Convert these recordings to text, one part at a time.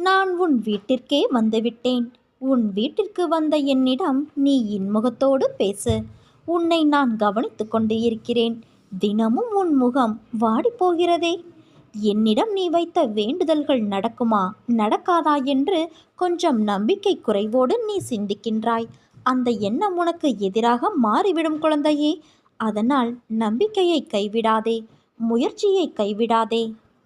நான் உன் வீட்டிற்கே வந்துவிட்டேன். உன் வீட்டிற்கு வந்த என்னிடம் நீ இன்முகத்தோடு பேசு. உன்னை நான் கவனித்து கொண்டு இருக்கிறேன். தினமும் உன் முகம் வாடி போகிறதே. என்னிடம் நீ வைத்த வேண்டுதல்கள் நடக்குமா? நடக்காதா என்று கொஞ்சம் நம்பிக்கை குறைவோடு நீ சிந்திக்கின்றாய். அந்த எண்ணம் உனக்கு எதிராக மாறிவிடும் குழந்தையே. அதனால் நம்பிக்கையை கைவிடாதே. முயற்சியை கைவிடாதே.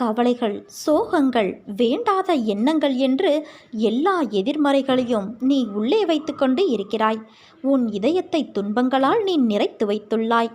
கவலைகள் சோகங்கள் வேண்டாத எண்ணங்கள் என்று எல்லா எதிர்மறைகளையும் நீ உள்ளே வைத்துக்கொண்டு இருக்கிறாய். உன் இதயத்தை துன்பங்களால் நீ நிறைத்து வைத்துள்ளாய்.